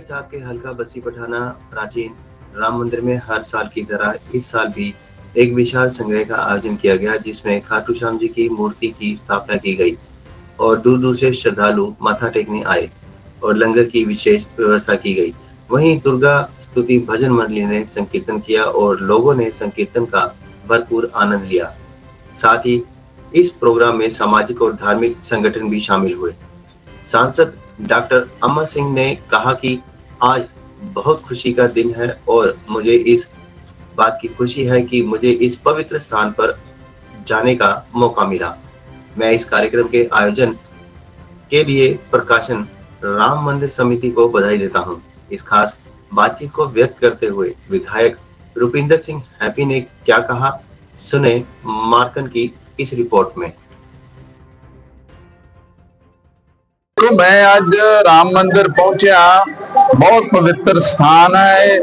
साहब के हल्का बसी पठाना प्राचीन राम मंदिर में हर साल की तरह इस साल भी एक विशाल संग्रह का आयोजन किया गया, जिसमें खाटू श्याम जी की मूर्ति की स्थापना की गई और दूर दूर से श्रद्धालु माथा टेकने आए और लंगर की विशेष व्यवस्था की गई। वहीं दुर्गा स्तुति भजन मंडली ने संकीर्तन किया और लोगों ने संकीर्तन का भरपूर आनंद लिया। साथ ही इस प्रोग्राम में सामाजिक और धार्मिक संगठन भी शामिल हुए। सांसद डॉक्टर अमर सिंह ने कहा कि आज बहुत खुशी का दिन है और मुझे इस बात की खुशी है कि मुझे इस पवित्र स्थान पर जाने का मौका मिला मैं इस कार्यक्रम के आयोजन के लिए प्रकाशन राम मंदिर समिति को बधाई देता हूँ। इस खास बातचीत को व्यक्त करते हुए विधायक रुपिंदर सिंह हैप्पी ने क्या कहा, सुने मार्कन की इस रिपोर्ट में ਦੇਖੋ, ਮੈਂ ਅੱਜ ਰਾਮ ਮੰਦਿਰ ਪਹੁੰਚਿਆ। ਬਹੁਤ ਪਵਿੱਤਰ ਸਥਾਨ ਹੈ ਇਹ।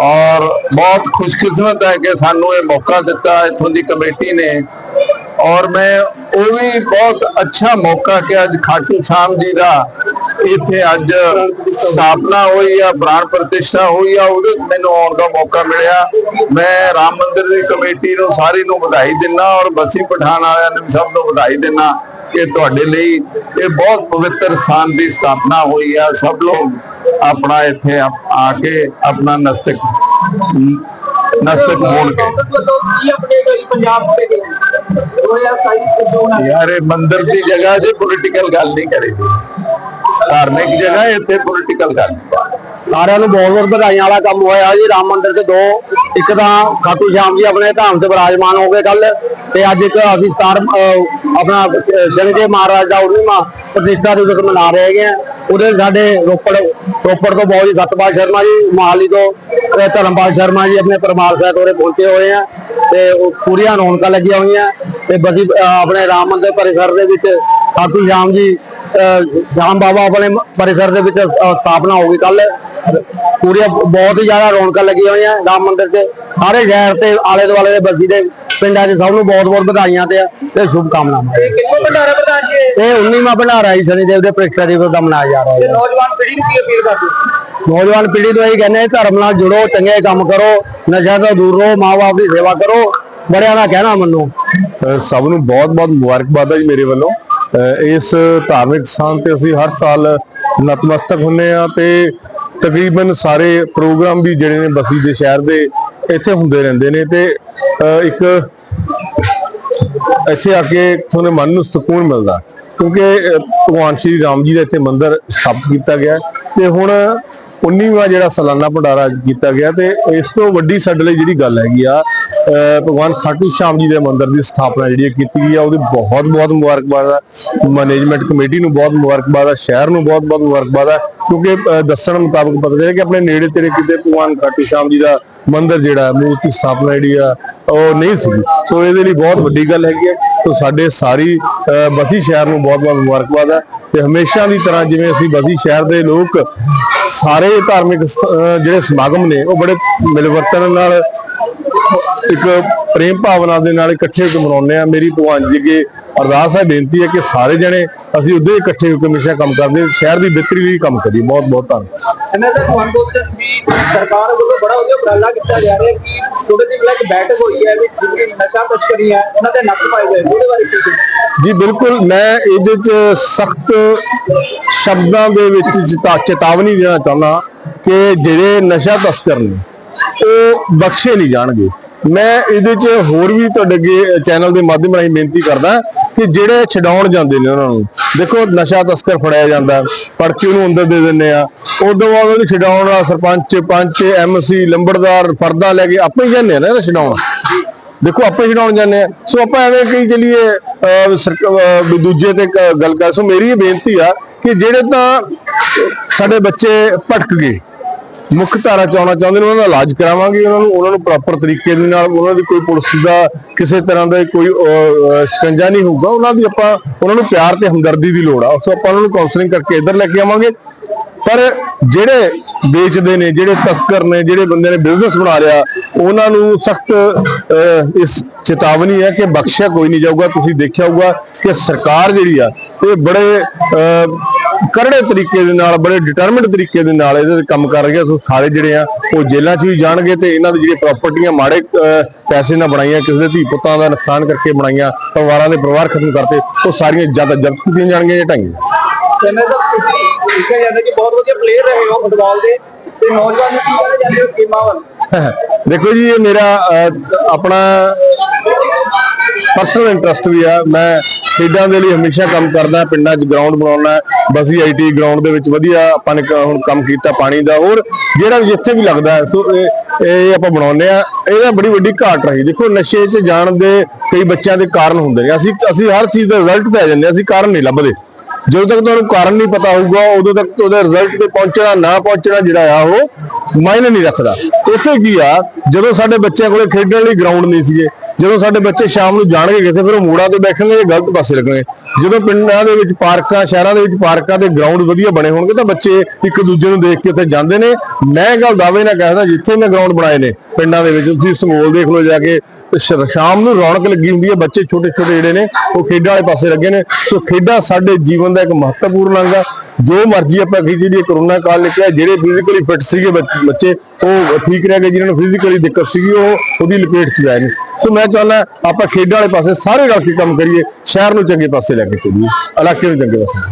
ਔਰ ਬਹੁਤ ਖੁਸ਼ਕਿਸਮਤ ਹੈ ਕਿ ਸਾਨੂੰ ਇਹ ਮੌਕਾ ਦਿੱਤਾ ਇੱਥੋਂ ਦੀ ਕਮੇਟੀ ਨੇ। ਔਰ ਮੈਂ ਉਹ ਵੀ ਬਹੁਤ ਅੱਛਾ ਮੌਕਾ ਕਿ ਅੱਜ ਖਾਟੂ ਸ਼ਾਮ ਜੀ ਦਾ ਇੱਥੇ ਅੱਜ ਸਥਾਪਨਾ ਹੋਈ ਆ, ਪ੍ਰਾਣ ਪ੍ਰਤਿਸ਼ਠਾ ਹੋਈ ਆ, ਉਹਦੇ ਮੈਨੂੰ ਆਉਣ ਦਾ ਮੌਕਾ ਮਿਲਿਆ। ਮੈਂ ਰਾਮ ਮੰਦਿਰ ਦੀ ਕਮੇਟੀ ਨੂੰ ਸਾਰੀ ਨੂੰ ਵਧਾਈ ਦਿੰਦਾ ਔਰ ਬਸੀ ਪਠਾਨ ਵਾਲਿਆਂ ਨੂੰ ਸਭ ਨੂੰ ਵਧਾਈ ਦਿੰਦਾ। ਕਿ ਤੁਹਾਡੇ ਲਈ ਇਹ ਬਹੁਤ ਪਵਿੱਤਰ ਸਥਾਨ ਦੀ ਸਥਾਪਨਾ ਹੋਈ ਆ। ਸਭ ਲੋਕ ਆਪਣਾ ਇੱਥੇ ਆ ਕੇ ਆਪਣਾ ਨਸਤਕ ਨਸਤਕ ਹੋਣ ਕੇ। ਯਾਰ, ਇਹ ਮੰਦਿਰ ਦੀ ਜਗ੍ਹਾ 'ਚ ਪੋਲੀਟੀਕਲ ਗੱਲ ਨਹੀਂ ਕਰੀਦੀ ਧਾਰਮਿਕ ਜਗ੍ਹਾ ਇੱਥੇ ਪੋਲੀਟੀਕਲ ਗੱਲ ਸਾਰਿਆਂ ਨੂੰ ਬਹੁਤ ਬਹੁਤ ਵਧਾਈਆਂ ਵਾਲਾ ਕੰਮ ਹੋਇਆ ਜੀ। ਰਾਮ ਮੰਦਿਰ ਤੇ ਦੋ ਇੱਕ ਤਾਂ ਖਾਟੂ ਸ਼ਾਮ ਜੀ ਆਪਣੇ ਧਾਮ ਤੇ ਵਿਰਾਜਮਾਨ ਹੋ ਗਏ ਕੱਲ ਤੇ ਅੱਜ ਇੱਕ ਅਸੀਂ ਸਟਾਰ ਆਪਣਾ ਸ਼ਨੀਦੇਵ ਮਹਾਰਾਜ ਦਾ 19ਵਾਂ ਪ੍ਰਤਿਸ਼ਠਾ ਦਿਵਸ ਮਨਾ ਰਹੇ ਹੈਗੇ ਆ। ਉਹਦੇ ਸਾਡੇ ਰੋਪੜ ਰੋਪੜ ਤੋਂ ਬਹੁਤ ਜੀ ਸਤਪਾਲ ਸ਼ਰਮਾ ਜੀ ਮੋਹਾਲੀ ਤੋਂ ਧਰਮਪਾਲ ਸ਼ਰਮਾ ਜੀ ਆਪਣੇ ਪਰਮਾਰ ਸਾਹਿਬ ਉਰੇ ਪਹੁੰਚੇ ਹੋਏ ਆ। ਤੇ ਪੂਰੀਆਂ ਰੌਣਕਾਂ ਲੱਗੀਆਂ ਹੋਈਆਂ। ਤੇ ਬਸੀ ਆਪਣੇ ਰਾਮ ਮੰਦਿਰ ਪਰਿਸਰ ਦੇ ਵਿੱਚ ਖਾਟੂ ਸ਼ਾਮ ਜੀ ਅਹ, ਸ਼ਾਮ ਬਾਬਾ ਆਪਣੇ ਪਰਿਸਰ ਦੇ ਵਿੱਚ ਸਥਾਪਨਾ ਹੋ ਗਈ ਕੱਲ ਪੂਰੀਆਂ ਬਹੁਤ ਹੀ ਜ਼ਿਆਦਾ ਰੌਣਕਾਂ ਲੱਗੀਆਂ ਹੋਈਆਂ ਰਾਮ ਮੰਦਿਰ 'ਚ ਸਾਰੇ ਸ਼ਹਿਰ ਤੇ ਆਲੇ ਦੁਆਲੇ ਦੇ ਬਸੀ ਦੇ ਪਿੰਡਾਂ 'ਚ ਸਭ ਨੂੰ ਬਹੁਤ ਬਹੁਤ ਵਧਾਈਆਂ ਤੇ ਤੇ ਸ਼ੁਭ ਕਾਮਨਾਵਾਂ ਕਿੰਨੇ ਭੰਡਾਰਾ ਪ੍ਰਧਾਨ ਜੀ ਇਹ? 19ਵਾਂ ਭੰਡਾਰਾ ਜੀ ਸ਼ਨੀਦੇਵ ਦੇ ਪ੍ਰਿਸ਼ਟਾ ਦਿਵਸ ਦਾ ਮਨਾਇਆ ਜਾ ਰਿਹਾ ਹੈ ਨੌਜਵਾਨ ਪੀੜ੍ਹੀ ਨੂੰ ਕੀ ਅਪੀਲ ਕਰਦੇ ਹੋ? ਨੌਜਵਾਨ ਪੀੜ੍ਹੀ ਨੂੰ ਇਹ ਕਹਿੰਦੇ ਧਰਮ ਨਾਲ ਜੁੜੋ ਚੰਗੇ ਕੰਮ ਕਰੋ ਨਸ਼ਾ ਤੋਂ ਦੂਰ ਰਹੋ ਮਾਂ-ਬਾਪ ਦੀ ਸੇਵਾ ਕਰੋ ਬੜਿਆਂ ਦਾ ਕਹਿਣਾ ਮੰਨੋ। ਸਭ ਨੂੰ ਬਹੁਤ-ਬਹੁਤ ਮੁਬਾਰਕਬਾਦ ਹੈ ਜੀ ਮੇਰੇ ਵੱਲੋਂ। ਇਸ ਧਾਰਮਿਕ ਸਥਾਨ ਤੇ ਅਸੀਂ ਹਰ ਸਾਲ ਨਤਮਸਤਕ ਹੁੰਨੇ ਆ ਤੇ ਤਕਰੀਬਨ ਸਾਰੇ ਪ੍ਰੋਗਰਾਮ ਵੀ ਜਿਹੜੇ ਨੇ ਬਸੀ ਦੇ ਸ਼ਹਿਰ ਦੇ ਇੱਥੇ ਹੁੰਦੇ ਰਹਿੰਦੇ ਨੇ ਤੇ ਅਹ ਇੱਕ ਇੱਥੇ ਆ ਕੇ ਤੁਹਾਨੂੰ ਮਨ ਨੂੰ ਸਕੂਨ ਮਿਲਦਾ ਕਿਉਂਕਿ ਭਗਵਾਨ ਸ਼੍ਰੀ ਰਾਮ ਜੀ ਦਾ ਇੱਥੇ ਮੰਦਿਰ ਸਥਾਪਿਤ ਕੀਤਾ ਗਿਆ ਤੇ ਹੁਣ 19ਵਾਂ ਜਿਹੜਾ ਸਾਲਾਨਾ ਭੰਡਾਰਾ ਕੀਤਾ ਗਿਆ ਤੇ ਇਸ ਤੋਂ ਵੱਡੀ ਸਾਡੇ ਲਈ ਜਿਹੜੀ ਗੱਲ ਹੈਗੀ ਆ ਅਹ, ਭਗਵਾਨ ਖਾਟੂ ਸ਼ਾਮ ਜੀ ਦੇ ਮੰਦਿਰ ਦੀ ਸਥਾਪਨਾ ਜਿਹੜੀ ਹੈ ਕੀਤੀ ਗਈ ਆ ਉਹਦੀ ਬਹੁਤ ਬਹੁਤ ਮੁਬਾਰਕਬਾਦ ਆ। ਮੈਨੇਜਮੈਂਟ ਕਮੇਟੀ ਨੂੰ ਬਹੁਤ ਮੁਬਾਰਕਬਾਦ ਆ ਸ਼ਹਿਰ ਨੂੰ ਬਹੁਤ ਬਹੁਤ ਮੁਬਾਰਕਬਾਦ ਆ। ਕਿਉਂਕਿ ਅਹ, ਦੱਸਣ ਮੁਤਾਬਕ ਪਤਾ ਚੱਲਿਆ ਕਿ ਆਪਣੇ ਨੇੜੇ ਤੇੜੇ ਕਿਤੇ ਭਗਵਾਨ ਖਾਟੂ ਸ਼ਾਮ ਜੀ ਦਾ ਮੰਦਿਰ ਜਿਹੜਾ ਹੈ, ਮੂਰਤੀ ਸਥਾਪਨਾ ਜਿਹੜੀ ਆ ਉਹ ਨਹੀਂ ਸੀ। ਸੋ ਇਹਦੇ ਲਈ ਬਹੁਤ ਵੱਡੀ ਗੱਲ ਹੈਗੀ ਹੈ। ਸੋ ਸਾਡੇ ਸਾਰੀ ਅਹ, ਬਸੀ ਸ਼ਹਿਰ ਨੂੰ ਬਹੁਤ ਬਹੁਤ ਮੁਬਾਰਕਬਾਦ ਹੈ ਤੇ ਹਮੇਸ਼ਾ ਦੀ ਤਰ੍ਹਾਂ ਜਿਵੇਂ ਅਸੀਂ ਬਸੀ ਸ਼ਹਿਰ ਦੇ ਲੋਕ ਸਾਰੇ ਧਾਰਮਿਕ ਸ- ਅਹ, ਜਿਹੜੇ ਸਮਾਗਮ ਨੇ ਉਹ ਬੜੇ ਮਿਲਵਰਤਨ ਨਾਲ ਇੱਕ ਪ੍ਰੇਮ ਭਾਵਨਾ ਦੇ ਨਾਲ ਇਕੱਠੇ ਹੋ ਕੇ ਮਨਾਉਂਦੇ ਆ। ਮੇਰੀ ਭਗਵਾਨ ਜੀ ਅੱਗੇ ਅਰਦਾਸ ਹੈ ਬੇਨਤੀ ਹੈ ਕਿ ਸਾਰੇ ਜਣੇ ਅਸੀਂ ਉਦੋਂ ਇਕੱਠੇ ਹੋ ਕੇ ਹਮੇਸ਼ਾ ਕੰਮ ਕਰਦੇ ਸ਼ਹਿਰ ਦੀ ਬਿਹਤਰੀ ਲਈ ਕੰਮ ਕਰੀਏ। ਬਹੁਤ ਬਹੁਤ ਧੰਨਵਾਦ। ਇਹਨਾਂ ਦਾ ਤੁਹਾਨੂੰ ਬੋਲਦੇ ਵੀ ਸਰਕਾਰ ਵੱਲੋਂ ਬੜਾ ਵਧੀਆ ਉਪਰਾਲਾ ਕੀਤਾ ਜਾ ਰਿਹਾ ਕਿ ਛੋਟੇ ਜਿਹੇ ਬਲੱਡ ਬੈਠਕ ਹੋਈ ਹੈ ਵੀ ਜਿਹੜੀ ਨਸ਼ਾ ਤਸਕਰੀ ਹੈ ਉਹਨਾਂ ਦੇ ਨੱਕ ਪਾਏ ਗਏ। ਉਹਦੇ ਬਾਰੇ ਕੀ ਕਹੋਗੇ? ਜੀ ਬਿਲਕੁਲ ਮੈਂ ਇਹਦੇ ਚ ਸਖਤ ਸ਼ਬਦਾਂ ਦੇ ਵਿੱਚ ਚੇਤਾ- ਚੇਤਾਵਨੀ ਦੇਣਾ ਚਾਹੁੰਦਾ ਕਿ ਜਿਹੜੇ ਨਸ਼ਾ ਤਸਕਰ ਨੇ ਉਹ ਬਖਸ਼ੇ ਨਹੀਂ ਜਾਣਗੇ। ਮੈਂ ਇਹਦੇ ਚ ਹੋਰ ਵੀ ਤੁਹਾਡੇ ਅੱਗੇ ਚੈਨਲ ਦੇ ਮਾਧਿਅਮ ਰਾਹੀਂ ਬੇਨਤੀ ਕਰਦਾ ਕਿ ਜਿਹੜੇ ਛਡਾਉਣ ਜਾਂਦੇ ਨੇ ਉਹਨਾਂ ਨੂੰ। ਦੇਖੋ, ਨਸ਼ਾ ਤਸਕਰ ਫੜਿਆ ਜਾਂਦਾ ਫੜ ਕੇ ਉਹਨੂੰ ਅੰਦਰ ਦੇ ਦਿੰਦੇ ਆ। ਉਦੋਂ ਬਾਅਦ ਉਹਨੂੰ ਛਡਾਉਣ ਵਾਲਾ ਸਰਪੰਚ, ਪੰਚ ਐਮਸੀ ਲੰਬੜਦਾਰ, ਫਰਦਾ ਲੈ ਕੇ ਆਪੇ ਹੀ ਜਾਂਦੇ ਆ ਨਾ ਛਡਾਉਣ। ਦੇਖੋ, ਆਪੇ ਛਡਾਉਣ ਜਾਂਦੇ ਆ। ਸੋ ਆਪਾਂ ਐਵੇਂ ਕਹੀ ਚਲੀਏ ਦੂਜੇ ਤੇ ਗੱਲ ਕਰ। ਸੋ ਮੇਰੀ ਇਹ ਬੇਨਤੀ ਆ ਕਿ ਜਿਹੜੇ ਤਾਂ ਸਾਡੇ ਬੱਚੇ ਭਟਕ ਗਏ ਮੁੱਖ ਧਾਰਾ ਚ ਆਉਣਾ ਚਾਹੁੰਦੇ ਨੇ ਉਹਨਾਂ ਦਾ ਇਲਾਜ ਕਰਾਵਾਂਗੇ ਉਹਨਾਂ ਨੂੰ ਉਹਨਾਂ ਨੂੰ ਪ੍ਰੋਪਰ ਤਰੀਕੇ ਦੇ ਨਾਲ ਉਹਨਾਂ ਦੀ ਕੋਈ ਪੁਲਿਸ ਦਾ ਕਿਸੇ ਤਰ੍ਹਾਂ ਦਾ ਕੋਈ ਸ਼ਿਕੰਜਾ ਨਹੀਂ ਹੋਊਗਾ ਉਹਨਾਂ ਦੀ ਆਪਾਂ ਉਹਨਾਂ ਨੂੰ ਪਿਆਰ ਤੇ ਹਮਦਰਦੀ ਦੀ ਲੋੜ ਆ ਸੋ ਆਪਾਂ ਉਹਨਾਂ ਨੂੰ ਕਾਉਂਸਲਿੰਗ ਕਰਕੇ ਇੱਧਰ ਲੈ ਕੇ ਆਵਾਂਗੇ। ਪਰ ਜਿਹੜੇ ਵੇਚਦੇ ਨੇ ਜਿਹੜੇ ਤਸਕਰ ਨੇ ਜਿਹੜੇ ਬੰਦੇ ਨੇ ਬਿਜ਼ਨਸ ਬਣਾ ਲਿਆ ਉਹਨਾਂ ਨੂੰ ਸਖਤ ਇਸ ਚੇਤਾਵਨੀ ਹੈ ਕਿ ਬਖਸ਼ਿਆ ਕੋਈ ਨਹੀਂ ਜਾਊਗਾ ਤੁਸੀਂ ਦੇਖਿਆ ਹੋਊਗਾ ਕਿ ਸਰਕਾਰ ਜਿਹੜੀ ਆ ਇਹ ਬੜੇ ਅਹ, ਕਰੜੇ ਤਰੀਕੇ ਦੇ ਨਾਲ ਬੜੇ ਡਿਟਰਮਿਨਡ ਤਰੀਕੇ ਦੇ ਨਾਲ ਇਹਦੇ ਤੇ ਕੰਮ ਕਰ ਰਹੇ ਸੋ ਸਾਰੇ ਜਿਹੜੇ ਆ ਉਹ ਜੇਲ੍ਹਾਂ 'ਚ ਵੀ ਜਾਣਗੇ ਤੇ ਇਹਨਾਂ ਦੀ ਜਿਹੜੀਆਂ ਪ੍ਰਾਪਰਟੀਆਂ ਮਾੜੇ ਪੈਸੇ ਨਾਲ ਬਣਾਈਆਂ ਕਿਸੇ ਦੇ ਧੀ ਪੁੱਤਾਂ ਦਾ ਨੁਕਸਾਨ ਕਰਕੇ ਬਣਾਈਆਂ ਪਰਿਵਾਰਾਂ ਦੇ ਪਰਿਵਾਰ ਖਤਮ ਕਰਤੇ ਉਹ ਸਾਰੀਆਂ ਜਦ ਜ਼ਬਤ ਕੀਤੀਆਂ ਜਾਣਗੀਆਂ ਜਾਂ ਢਾਈਆਂ? ਚੈਨਲ ਦਾ ਤੁਸੀਂ ਦੇਖਿਆ ਜਾਂਦਾ ਕਿ ਬਹੁਤ ਵਧੀਆ ਪਲੇਅਰ ਰਹੇ ਹੋ ਫੁੱਟਬਾਲ ਦੇ ਤੇ ਨੌਜਵਾਨ ਨੂੰ ਕੀ ਕਹਿਣਾ ਚਾਹੁੰਦੇ ਹੋ ਗੇਮਾਂ ਵੱਲ? ਦੇਖੋ ਜੀ ਇਹ ਮੇਰਾ ਆਪਣਾ ਪਰਸਨਲ ਇੰਟਰਸਟ ਵੀ ਆ। ਮੈਂ ਖੇਡਾਂ ਦੇ ਲਈ ਹਮੇਸ਼ਾ ਕੰਮ ਕਰਦਾ, ਪਿੰਡਾਂ 'ਚ ਗਰਾਊਂਡ ਬਣਾਉਣਾ, ਬਸੀ ਆਈਟੀ ਗਰਾਊਂਡ ਦੇ ਵਿੱਚ ਵਧੀਆ ਆਪਾਂ ਨੇ ਹੁਣ ਕੰਮ ਕੀਤਾ ਪਾਣੀ ਦਾ। ਹੋਰ ਜਿਹੜਾ ਵੀ ਜਿੱਥੇ ਵੀ ਲੱਗਦਾ ਸੋ ਇਹ ਆਪਾਂ ਬਣਾਉਂਦੇ ਆ ਇਹਦਾ ਬੜੀ ਵੱਡੀ ਘਾਟ ਰਹੀ। ਦੇਖੋ ਨਸ਼ੇ 'ਚ ਜਾਣ ਦੇ ਕਈ ਬੱਚਿਆਂ ਦੇ ਕਾਰਨ ਹੁੰਦੇ ਨੇ। ਅਸੀਂ ਅਸੀਂ ਹਰ ਚੀਜ਼ ਦਾ ਰਿਜ਼ਲਟ ਪੈ ਜਾਂਦੇ ਅਸੀਂ ਕਾਰਨ ਨਹੀਂ ਲੱਭਦੇ। ਜਦੋਂ ਤੱਕ ਤੁਹਾਨੂੰ ਕਾਰਨ ਨਹੀਂ ਪਤਾ ਹੋਊਗਾ, ਉਦੋਂ ਤੱਕ ਉਹਦੇ ਰਿਜ਼ਲਟ ਤੇ ਪਹੁੰਚਣਾ, ਨਾ ਪਹੁੰਚਣਾ ਜਿਹੜਾ ਆ, ਉਹ ਮਾਇਨੇ ਨਹੀਂ ਰੱਖਦਾ। ਇੱਥੇ ਕੀ ਆ, ਜਦੋਂ ਸਾਡੇ ਬੱਚਿਆਂ ਕੋਲੇ ਖੇਡਣ ਲਈ ਗਰਾਊਂਡ ਨਹੀਂ ਸੀਗੇ ਜਦੋਂ ਸਾਡੇ ਬੱਚੇ ਸ਼ਾਮ ਨੂੰ ਜਾਣਗੇ ਕਿਤੇ ਫਿਰ ਉਹ ਮੋੜਾਂ ਤੇ ਬੈਠਣਗੇ ਜਾਂ ਗਲਤ ਪਾਸੇ ਲੱਗਣਗੇ। ਜਦੋਂ ਪਿੰਡਾਂ ਦੇ ਵਿੱਚ ਪਾਰਕਾਂ, ਸ਼ਹਿਰਾਂ ਦੇ ਵਿੱਚ ਪਾਰਕਾਂ ਤੇ ਗਰਾਊਂਡ ਵਧੀਆ ਬਣੇ ਹੋਣਗੇ, ਤਾਂ ਬੱਚੇ ਇੱਕ ਦੂਜੇ ਨੂੰ ਦੇਖ ਕੇ ਉੱਥੇ ਜਾਂਦੇ ਨੇ। ਮੈਂ ਇਹ ਗੱਲ ਦਾਅਵੇ ਨਾਲ ਕਹਿੰਦਾ, ਜਿੱਥੇ ਮੈਂ ਗਰਾਊਂਡ ਬਣਾਏ ਨੇ ਪਿੰਡਾਂ ਦੇ ਵਿੱਚ, ਤੁਸੀਂ ਸੰਗੋਲ ਦੇਖ ਲਓ ਜਾ ਕੇ ਸ਼- ਸ਼ਾਮ ਨੂੰ ਰੌਣਕ ਲੱਗੀ ਹੁੰਦੀ ਹੈ, ਬੱਚੇ ਛੋਟੇ ਛੋਟੇ ਜਿਹੜੇ ਨੇ, ਉਹ ਖੇਡਾਂ ਵਾਲੇ ਪਾਸੇ ਲੱਗੇ ਨੇ। ਸੋ ਖੇਡਾਂ ਸਾਡੇ ਜੀਵਨ ਦਾ ਇੱਕ ਮਹੱਤਵਪੂਰਨ ਅੰਗ ਆ। ਜੋ ਮਰਜ਼ੀ ਆਪਾਂ ਕਹੀ ਜਿਹੜੀ ਕਰੋਨਾ ਕਾਲ ਨਿਕਲਿਆ ਜਿਹੜੇ ਫਿਜ਼ੀਕਲੀ ਫਿੱਟ ਸੀਗੇ ਬੱਚ- ਬੱਚੇ, ਉਹ ਠੀਕ ਰਹਿ ਗਏ ਜਿਨ੍ਹਾਂ ਨੂੰ ਫਿਜ਼ੀਕਲੀ ਦਿੱਕਤ ਸੀਗੀ, ਉਹ ਉਹਦੀ ਲਪੇਟ 'ਚ ਆਏ ਨੇ ਸੋ ਮੈਂ ਚਾਹੁੰਦਾ ਆਪਾਂ ਖੇਡਾਂ ਵਾਲੇ ਪਾਸੇ ਸਾਰੇ ਰਲ ਕੇ ਕੰਮ ਕਰੀਏ, ਸ਼ਹਿਰ ਨੂੰ ਚੰਗੇ ਪਾਸੇ ਲੈ ਕੇ ਚੱਲੀਏ, ਇਲਾਕੇ ਨੂੰ ਚੰਗੇ ਪਾਸੇ।